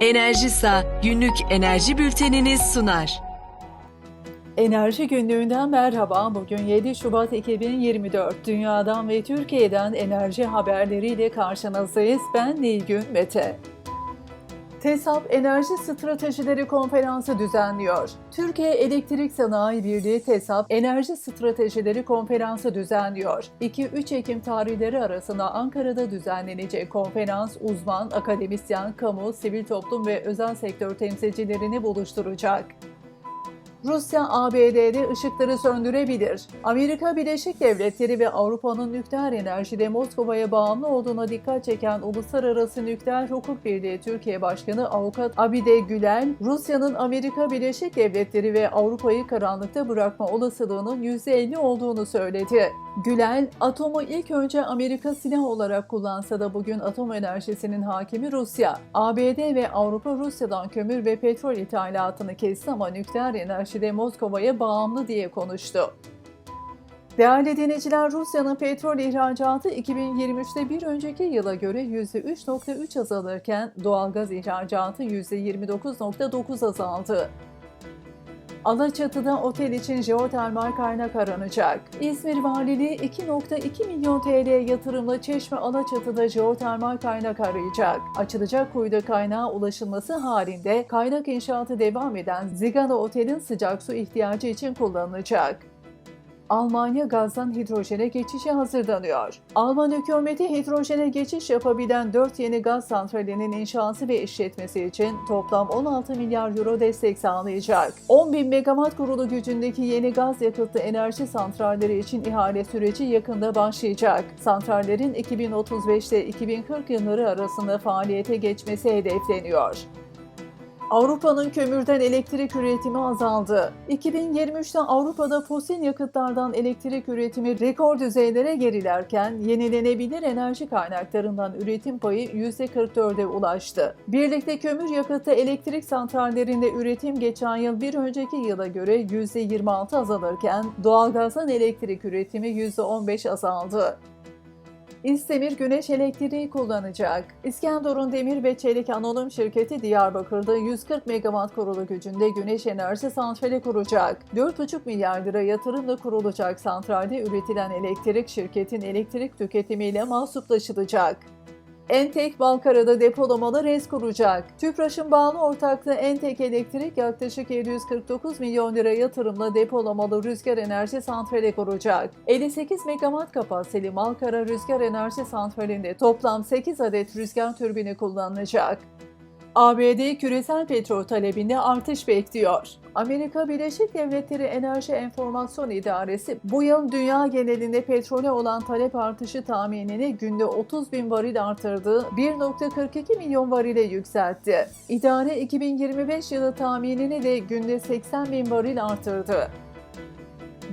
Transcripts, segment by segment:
Enerjisa günlük enerji bülteniniz sunar. Enerji günlüğünden merhaba. Bugün 7 Şubat 2024. Dünyadan ve Türkiye'den enerji haberleriyle karşınızdayız. Ben Nilgün Mete. TESAP Enerji Stratejileri Konferansı düzenliyor. Türkiye Elektrik Sanayi Birliği TESAP Enerji Stratejileri Konferansı düzenliyor. 2-3 Ekim tarihleri arasında Ankara'da düzenlenecek konferans uzman, akademisyen, kamu, sivil toplum ve özel sektör temsilcilerini buluşturacak. Rusya ABD'de ışıkları söndürebilir. Amerika Birleşik Devletleri ve Avrupa'nın nükleer enerjide Moskova'ya bağımlı olduğuna dikkat çeken Uluslararası Nükleer Hukuk Birliği Türkiye Başkanı Avukat Abide Gülel, Rusya'nın Amerika Birleşik Devletleri ve Avrupa'yı karanlıkta bırakma olasılığının %50 olduğunu söyledi. Gülel, atomu ilk önce Amerika silah olarak kullansa da bugün atom enerjisinin hakimi Rusya. ABD ve Avrupa Rusya'dan kömür ve petrol ithalatını kesti ama nükleer enerjide Moskova'ya bağımlı diye konuştu. Değerli dinleyiciler, Rusya'nın petrol ihracatı 2023'te bir önceki yıla göre %3.3 azalırken doğalgaz ihracatı %29.9 azaldı. Alaçatı'da otel için jeotermal kaynak aranacak. İzmir Valiliği 2.2 milyon TL yatırımla Çeşme Alaçatı'da jeotermal kaynak arayacak. Açılacak kuyuda kaynağa ulaşılması halinde kaynak inşaatı devam eden Zigana Otel'in sıcak su ihtiyacı için kullanılacak. Almanya gazdan hidrojene geçişe hazırlanıyor. Alman hükümeti hidrojene geçiş yapabilen 4 yeni gaz santralinin inşası ve işletmesi için toplam 16 milyar euro destek sağlayacak. 10 bin megawatt kurulu gücündeki yeni gaz yakıtlı enerji santralleri için ihale süreci yakında başlayacak. Santrallerin 2035'te 2040 yılları arasında faaliyete geçmesi hedefleniyor. Avrupa'nın kömürden elektrik üretimi azaldı. 2023'te Avrupa'da fosil yakıtlardan elektrik üretimi rekor düzeylere gerilerken yenilenebilir enerji kaynaklarından üretim payı %44'e ulaştı. Birlikte kömür yakıtı elektrik santrallerinde üretim geçen yıl bir önceki yıla göre %26 azalırken doğalgazdan elektrik üretimi %15 azaldı. İstemir Güneş Elektriği kullanacak. İskenderun Demir ve Çelik Anonim Şirketi Diyarbakır'da 140 megawatt kurulu gücünde güneş enerji santrali kuracak. 4,5 milyar lira yatırımla kurulacak santralde üretilen elektrik şirketin elektrik tüketimiyle mahsuplaşılacak. Entek Balkara'da depolamalı res kuracak. Tüpraş'ın bağlı ortaklığı Entek Elektrik yaklaşık 749 milyon lira yatırımla depolamalı rüzgar enerji santrali kuracak. 58 megawatt kapasiteli Malkara Rüzgar Enerji Santrali'nde toplam 8 adet rüzgar türbini kullanılacak. ABD küresel petrol talebinde artış bekliyor. Amerika Birleşik Devletleri Enerji Enformasyon İdaresi bu yıl dünya genelinde petrole olan talep artışı tahminini günde 30 bin varil artırdığı 1.42 milyon varile yükseltti. İdare 2025 yılı tahminini de günde 80 bin varil artırdı.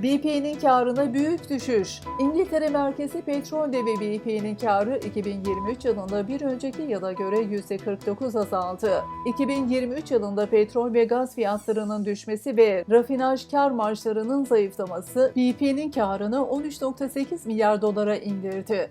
BP'nin karına büyük düşüş. İngiltere merkezi petrol devi BP'nin karı 2023 yılında bir önceki yıla göre %49 azaldı. 2023 yılında petrol ve gaz fiyatlarının düşmesi ve rafinaj kar marjlarının zayıflaması BP'nin karını 13.8 milyar dolara indirdi.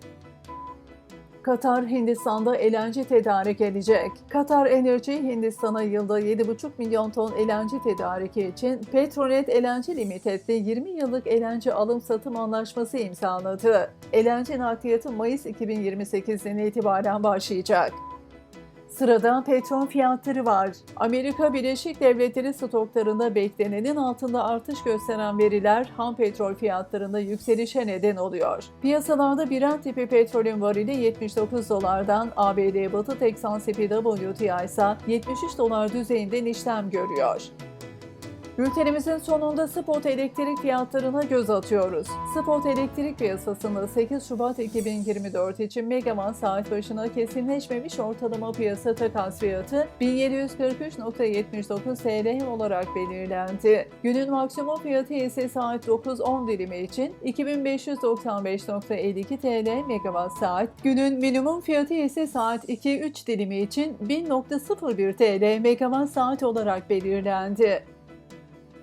Katar, Hindistan'da LNG tedarik edecek. Katar Energy, Hindistan'a yılda 7,5 milyon ton LNG tedariki için Petronet LNG Limited'de 20 yıllık LNG alım-satım anlaşması imzaladı. LNG nakliyatı Mayıs 2028'den itibaren başlayacak. Sırada petrol fiyatları var. Amerika Birleşik Devletleri stoklarında beklenenin altında artış gösteren veriler ham petrol fiyatlarında yükselişe neden oluyor. Piyasalarda Brent tipi petrolün varili 79 dolardan, ABD Batı Teksan CPWTI ise 73 dolar düzeyinden işlem görüyor. Bültenimizin sonunda spot elektrik fiyatlarına göz atıyoruz. Spot elektrik piyasasında 8 Şubat 2024 için megawatt saat başına kesinleşmemiş ortalama piyasa takas fiyatı 1743.79 TL olarak belirlendi. Günün maksimum fiyatı ise saat 9-10 dilimi için 2595.52 TL megawatt saat. Günün minimum fiyatı ise saat 2-3 dilimi için 1000.01 TL megawatt saat olarak belirlendi.